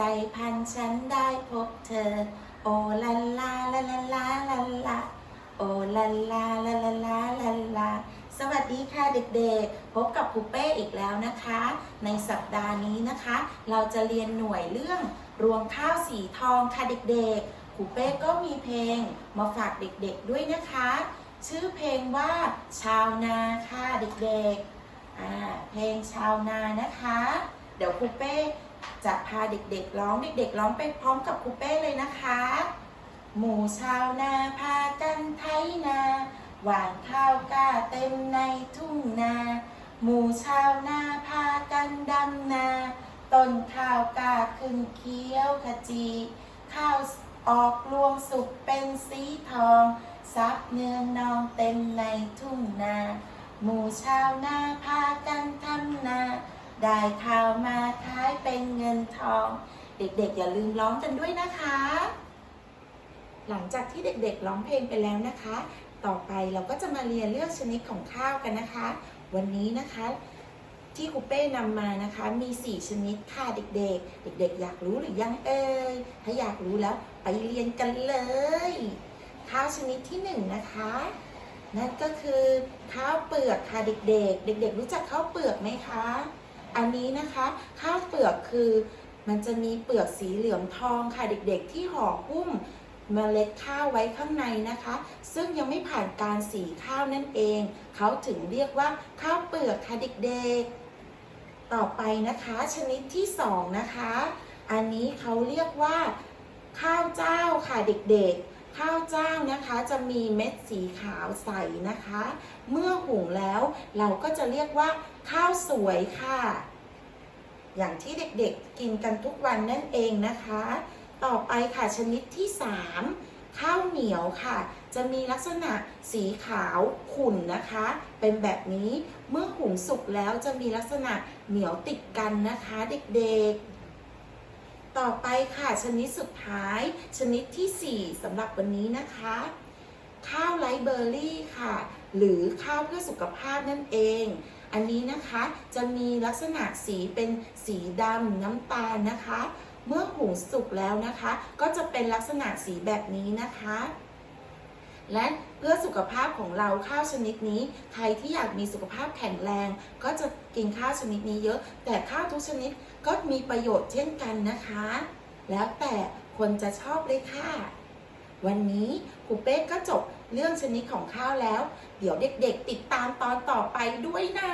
ใจพันฉันได้พบเธอ โอลาลาลาลาลาลาลาโอลาลาลาลาลาลาลาสวัสดีค่ะเด็กๆ พบกับครูเป้อีกแล้วนะคะ ในสัปดาห์นี้นะคะ เราจะเรียนหน่วยเรื่องรวงข้าวสีทองค่ะเด็กๆครูเป้ก็มีเพลงมาฝากเด็กๆด้วยนะคะ ชื่อเพลงว่าชาวนาค่ะเด็กๆเพลงชาวนานะคะ เดี๋ยวครูเป้ จะพาเด็กๆร้องเด็กๆร้องไปพร้อมกับครูเป้เลยนะคะ หมู่ชาวนาพากันไถนาหว่านข้าวกล้าเต็มในทุ่งนา หมู่ชาวนาพากันดำนาต้นข้าวกล้าขึ้นเขียวขจี ข้าวออกรวงสุกเป็นสีทองซับเนื้อนองเต็มในทุ่งนา หมู่ชาวนาพากันทำนา ได้ข้าวมา เป็นเงินทอง เด็กๆ อย่าลืมร้องกันด้วยนะคะ หลังจากที่เด็กๆร้องเพลงไปแล้วนะคะ ต่อไปเราก็จะมาเรียนเรื่องชนิดของข้าวกันนะคะ วันนี้นะคะที่ครูเป้นำมานะคะ มี 4 ชนิดค่ะเด็กๆ เด็กๆ อยากรู้หรือยังเอ่ยถ้าอยากรู้แล้วไปเรียนกันเลย ข้าวชนิดที่ 1 นะคะ นั่นก็คือข้าวเปลือกค่ะเด็กๆ เด็ก ๆ รู้จักข้าวเปลือกไหมคะ อันนี้นะคะข้าวเปลือกคือมันจะมีเปลือกสีเหลืองทองค่ะเด็กๆ ที่ห่อหุ้มเมล็ดข้าวไว้ข้างในนะคะ ซึ่งยังไม่ผ่านการสีข้าวนั่นเอง เขาถึงเรียกว่าข้าวเปลือกค่ะเด็กๆ ต่อไปนะคะ ชนิดที่สองนะคะ อันนี้เขาเรียกว่า ข้าวเจ้าค่ะเด็กๆข้าวเจ้านะคะจะมีเม็ดสีขาวใสนะคะ เมื่อหุงแล้วเราก็จะเรียกว่า ข้าวสวยค่ะ อย่างที่เด็กๆกินกันทุกวันนั่นเองนะคะ ต่อไปค่ะชนิดที่ 3 ข้าวเหนียวค่ะ จะมีลักษณะสีขาวขุ่นนะคะ เป็นแบบนี้เมื่อหุงสุกแล้วจะมีลักษณะเหนียวติดกันนะคะ เด็กๆต่อไปค่ะ ชนิดสุดท้าย ชนิดทีสี่4สำหรับวันนี้นะคะ ข้าวไรซ์เบอร์รี่ค่ะ หรือข้าวเพื่อสุขภาพนั่นเอง อันนี้นะคะจะมีลักษณะสีเป็นสีดำน้ำตาลนะคะ เมื่อหุงสุกแล้วนะคะ ก็จะเป็นลักษณะสีแบบนี้นะคะและเพื่อสุขภาพของเราข้าวชนิดนี้ ใครที่อยากมีสุขภาพแข็งแรง ก็จะกินข้าวชนิดนี้เยอะ แต่ข้าวทุกชนิดก็มีประโยชน์เช่นกันนะคะ แล้วแต่คนจะชอบเลยค่ะ วันนี้ครูเป้ก็จบเรื่องชนิดของข้าวแล้ว เดี๋ยวเด็กๆติดตามตอนต่อไปด้วยนะ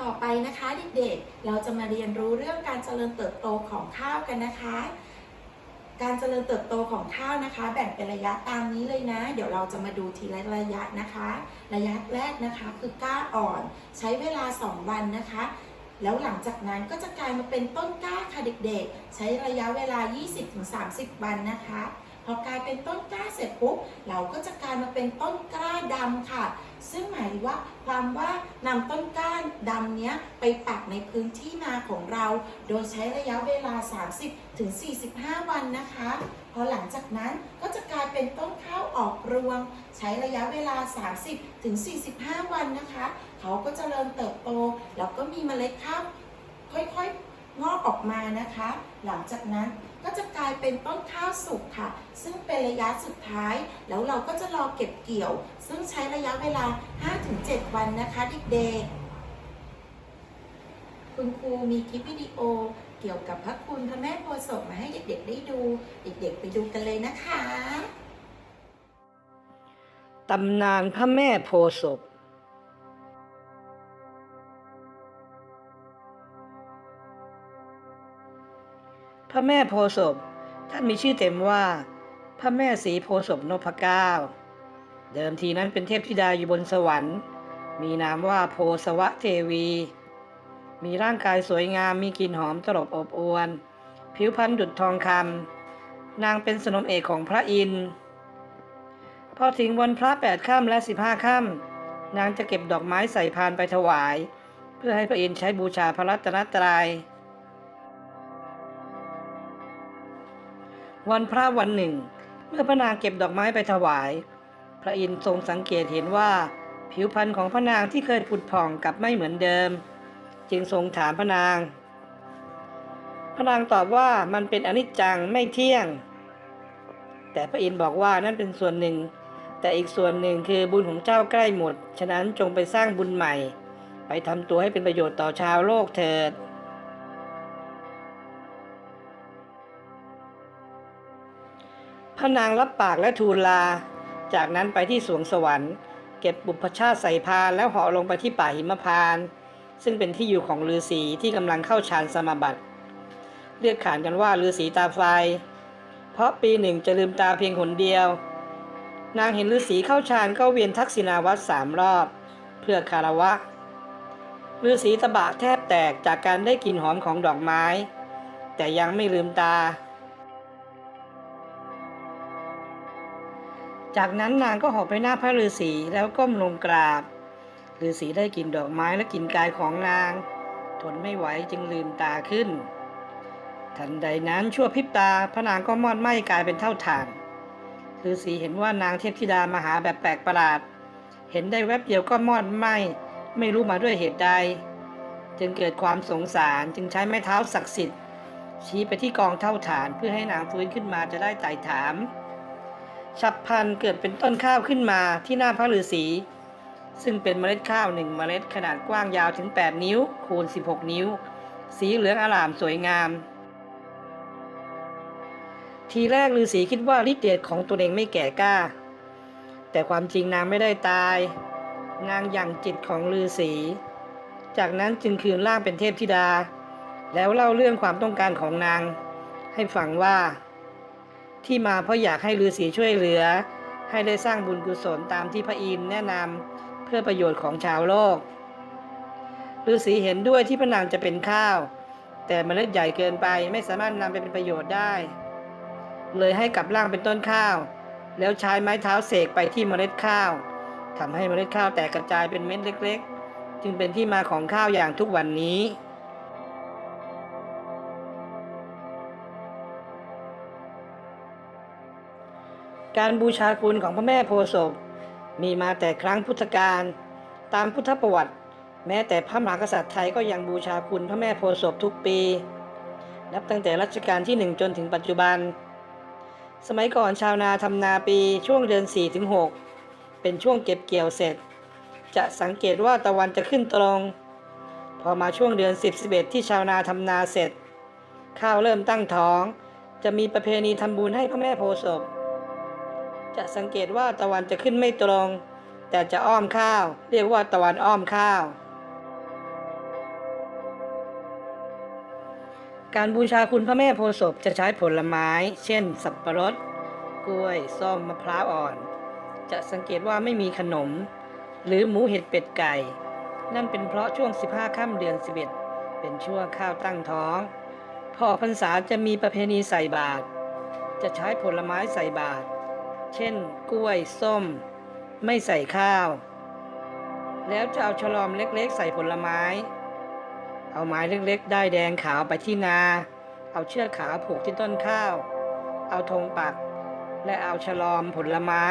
ต่อไปนะคะเด็กๆ เราจะมาเรียนรู้เรื่องการเจริญเติบโตของข้าวกันนะคะ การเจริญเติบโตของข้าวนะคะ แบ่งเป็นระยะตามนี้เลยนะ เดี๋ยวเราจะมาดูทีละระยะนะคะ ระยะแรกนะคะคือก้าอ่อน ใช้เวลา 2 วันนะคะ แล้วหลังจากนั้นก็จะกลายมาเป็นต้นกล้าค่ะเด็กๆ ใช้ระยะเวลา 20-30 วันนะคะ พอกลายเป็นต้นกล้าเสร็จปุ๊บเราก็จะกลายมาเป็นต้นกล้าดำค่ะ ซึ่งหมายว่าความว่านำต้นกล้าดำเนี้ยไปปักในพื้นที่นาของเรา โดยใช้ระยะเวลา 30ถึง45 วันนะคะพอหลังจากนั้นก็จะกลายเป็นต้นข้าวออกรวง ใช้ระยะเวลา 30ถึง45 วันนะคะ เขาก็จเจริญเติบโต แล้วก็มีเมล็ดข้าวค่อยๆงอกออกมานะคะ หลังจากนั้น ก็จะกลายเป็นต้นข้าวสุกค่ะ ซึ่งเป็นระยะสุดท้าย แล้วเราก็จะรอเก็บเกี่ยว ซึ่งใช้ระยะเวลา 5-7 วันนะคะเด็กๆ คุณครูมีคลิปวิดีโอ เกี่ยวกับพระคุณพระแม่โพศพมาให้เด็กๆได้ดู เด็กๆ ไปดูกันเลยนะคะ ตำนานพระแม่โพศพ ระแม่โพศพท่านมีชื่อเต็มว่า พระแม่ศรีโพศพนพเก้า เดิมทีนั้นเป็นเทพธิดาอยู่บนสวรรค์ มีนามว่าโพสวะเทวี มีร่างกายสวยงามมีกลิ่นหอมตลบอบอวน ผิวพรรณดุจทองคำนางเป็นสนมเอกของพระอินทร์พอถึงวันพระแปดค่ำและสิบห้าค่ำนางจะเก็บดอกไม้ใส่พานไปถวาย เพื่อให้พระอินทร์ใช้บูชาพระรัตนตรยัย วันพระวันหนึ่ง เมื่อพระนางเก็บดอกไม้ไปถวาย พระอินทร์ทรงสังเกตเห็นว่า ผิวพรรณของพระนางที่เคยผุดผ่องกลับไม่เหมือนเดิม จึงทรงถามพระนาง พระนางตอบว่ามันเป็นอนิจจังไม่เที่ยง แต่พระอินทร์บอกว่านั่นเป็นส่วนหนึ่ง แต่อีกส่วนหนึ่งคือบุญของเจ้าใกล้หมด ฉะนั้นจงไปสร้างบุญใหม่ ไปทำตัวให้เป็นประโยชน์ต่อชาวโลกเถิด พระนางรับปากและทูลลา จากนั้นไปที่สวงสวรรค์ เก็บบุพชาติใส่พานแล้วเหาะลงไปที่ป่าหิมพาน ซึ่งเป็นที่อยู่ของฤาษีที่กำลังเข้าฌานสมาบัติ เรียกขานกันว่าฤาษีตาไฟ เพราะปีหนึ่งจะลืมตาเพียงหนเดียว นางเห็นฤาษีเข้าฌานก็เวียนทักษิณาวัตรสามรอบ เพื่อคารวะฤาษีตะบะแทบแตกจากการได้กลิ่นหอมของดอกไม้ แต่ยังไม่ลืมตา จากนั้นนางก็หอบไปหน้าพระฤาษีแล้วก้มลงกราบฤาษีได้กลิ่นดอกไม้และกลิ่นกายของนาง ทนไม่ไหวจึงลืมตาขึ้น ทันใดนั้นชั่วพริบตาพระนางก็มอดไหม้กลายเป็นเท่าฐานฤาษีเห็นว่านางเทพธิดามาหาแบบแปลกประหลาด เห็นได้แวบเดียวก็มอดไหม้ไม่รู้มาด้วยเหตุใด จึงเกิดความสงสารจึงใช้ไม้เท้าศักดิ์สิทธิ์ชี้ไปที่กองเท่าฐานเพื่อให้นางฟื้นขึ้นมาจะได้ไต่ถาม ฉับพลันเกิดเป็นต้นข้าวขึ้นมาที่หน้าพระฤาษี ซึ่งเป็นเมล็ดข้าวหนึ่งเมล็ดขนาดกว้างยาวถึง 8 นิ้ว คูณ 16 นิ้ว สีเหลืองอลามสวยงาม ทีแรกฤาษีคิดว่าฤทธิ์เดชของตัวเองไม่แก่กล้า แต่ความจริงนางไม่ได้ตาย นางยังจิตของฤาษี จากนั้นจึงคืนร่างเป็นเทพธิดา แล้วเล่าเรื่องความต้องการของนาง ให้ฟังว่า ที่มาเพราะอยากให้ฤาษีช่วยเหลือ ให้ได้สร้างบุญกุศลตามที่พระอินทร์แนะนำเพื่อประโยชน์ของชาวโลกฤาษีเห็นด้วยที่พระนางจะเป็นข้าว แต่เมล็ดใหญ่เกินไปไม่สามารถนำไปเป็นประโยชน์ได้ เลยให้กลับร่างเป็นต้นข้าว แล้วใช้ไม้เท้าเสกไปที่เมล็ดข้าวทำให้เมล็ดข้าวแตกกระจายเป็นเม็ดเล็ก ๆ จึงเป็นที่มาของข้าวอย่างทุกวันนี้ การบูชาคุณของพระแม่โพศพ มีมาแต่ครั้งพุทธกาลตามพุทธประวัติ แม้แต่พระมหากษัตริย์ไทยก็ยังบูชาคุณพระแม่โพศพทุกปี นับตั้งแต่รัชกาลที่หนึ่งจนถึงปัจจุบัน สมัยก่อนชาวนาทำนาปีช่วงเดือน4ถึง6เป็นช่วงเก็บเกี่ยวเสร็จ จะสังเกตว่าตะวันจะขึ้นตรง พอมาช่วงเดือน 10 11 ที่ชาวนาทำนาเสร็จ ข้าวเริ่มตั้งท้อง จะมีประเพณีทำบุญให้พระแม่โพศพ จะสังเกตว่าตะวันจะขึ้นไม่ตรง แต่จะอ้อมข้าว เรียกว่าตะวันอ้อมข้าว การบูชาคุณพระแม่โพศพจะใช้ผลไม้ เช่น สับปะรด กล้วย ส้ม มะพร้าวอ่อน จะสังเกตว่าไม่มีขนม หรือหมูเห็ดเป็ดไก่ นั่นเป็นเพราะช่วง 15 ค่ำเดือน 11 เป็นช่วงข้าวตั้งท้อง พอพรรษาจะมีประเพณีใส่บาตรจะใช้ผลไม้ใส่บาตร เช่น กล้วย ส้ม ไม่ใส่ข้าว แล้วจะเอาฉลอมเล็กๆ ใส่ผลไม้ เอาไม้เล็กๆ ได้แดงขาวไปที่นา เอาเชือกขาวผูกที่ต้นข้าว เอาธงปัก และเอาฉลอมผลไม้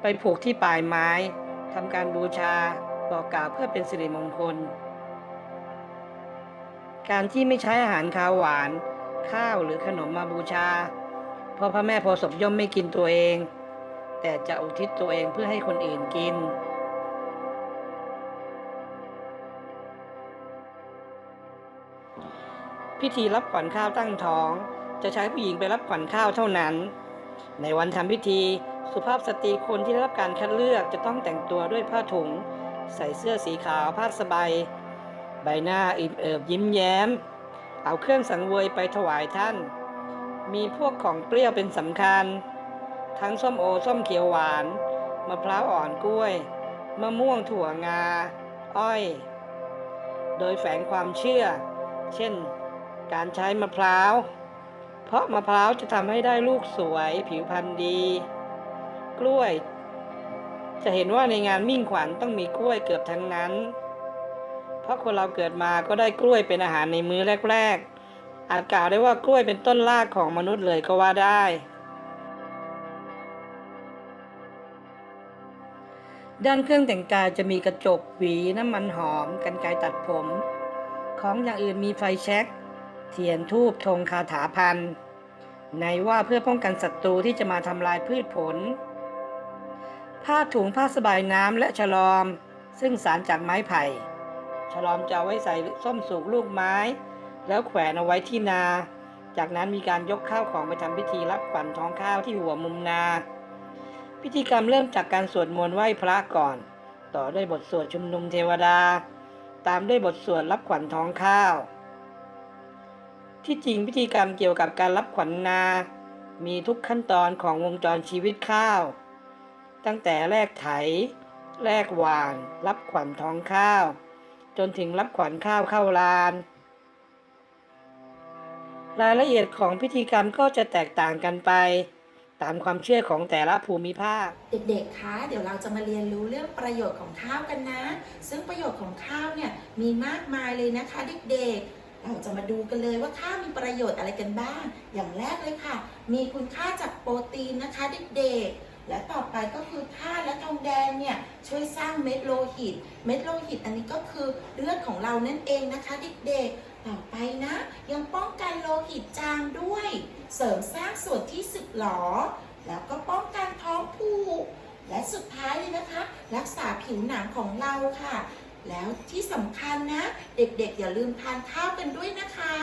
ไปผูกที่ปลายไม้ทำการบูชาบอกกล่าวเพื่อเป็นสิริมงคล การที่ไม่ใช้อาหารคาวหวาน ข้าวหรือขนมมาบูชา เพราะพระแม่โพศพย่อมไม่กินตัวเอง แต่จะอุทิศตัวเองเพื่อให้คนอื่นกินพิธีรับขวัญข้าวตั้งท้อง จะใช้ผู้หญิงไปรับขวัญข้าวเท่านั้น ในวันทำพิธีสุภาพสตรีคนที่ได้รับการคัดเลือกจะต้องแต่งตัวด้วยผ้าถุง ใส่เสื้อสีขาวผ้าสบายใบหน้าอิ่มเอิบยิ้มแย้ม เอาเครื่องสังเวยไปถวายท่าน มีพวกของเปรี้ยวเป็นสำคัญ ทั้งส้มโอส้มเขียวหวานมะพร้าวอ่อนกล้วย มะม่วงถั่วงา อ้อย โดยแฝงความเชื่อ เช่น การใช้มะพร้าว เพราะมะพร้าวจะทำให้ได้ลูกสวยผิวพรรณดี กล้วย จะเห็นว่าในงานมิ่งขวัญต้องมีกล้วยเกือบทั้งนั้น เพราะคนเราเกิดมาก็ได้กล้วยเป็นอาหารในมื้อแรก ๆ อาจกล่าวได้ว่ากล้วยเป็นต้นรากของมนุษย์เลยก็ว่าได้ ด้านเครื่องแต่งกายจะมีกระจกหวีน้ำมันหอมกันไกรตัดผม ของอย่างอื่นมีไฟแช็กเทียนทูบธงคาถาพันในว่าเพื่อป้องกันศัตรูที่จะมาทำลายพืชผล ผ้าถุงผ้าสบายน้ำและฉลอม ซึ่งสารจากไม้ไผ่ ฉลอมจะไว้ใส่ส้มสูกลูกไม้ แล้วแขวนเอาไว้ที่นา จากนั้นมีการยกข้าวของไปทำพิธีรับขวัญท้องข้าวที่หัวมุมนา พิธีกรรมเริ่มจากการสวดมนต์ไหว้พระก่อน ต่อด้วยบทสวดชุมนุมเทวดา ตามด้วยบทสวดรับขวัญท้องข้าว ที่จริงพิธีกรรมเกี่ยวกับการรับขวัญนา มีทุกขั้นตอนของวงจรชีวิตข้าว ตั้งแต่แรกไถ แรกหวาน รับขวัญท้องข้าว จนถึงรับขวัญข้าวเข้าลาน รายละเอียดของพิธีกรรมก็จะแตกต่างกันไป ตามความเชื่อของแต่ละภูมิภาค เด็กๆ คะ เดี๋ยวเราจะมาเรียนรู้เรื่องประโยชน์ของข้าวกันนะ ซึ่งประโยชน์ของข้าวเนี่ยมีมากมายเลยนะคะเด็กๆ เราจะมาดูกันเลยว่าข้าวมีประโยชน์อะไรกันบ้าง อย่างแรกเลยค่ะ มีคุณค่าจากโปรตีนนะคะเด็กๆและต่อไปก็คือธาตุและทองแดงเนี่ยช่วยสร้างเม็ดโลหิต เม็ดโลหิตอันนี้ก็คือเลือดของเรานั่นเองนะคะเด็กๆ ต่อไปนะ ยังป้องกันโลหิตจางด้วย เสริมสร้างส่วนที่สึกหรอแล้วก็ป้องกันท้องผูกและสุดท้ายเลยนะคะ รักษาผิวหนังของเราค่ะ แล้วที่สำคัญนะ เด็กๆ อย่าลืมทานข้าวกันด้วยนะคะ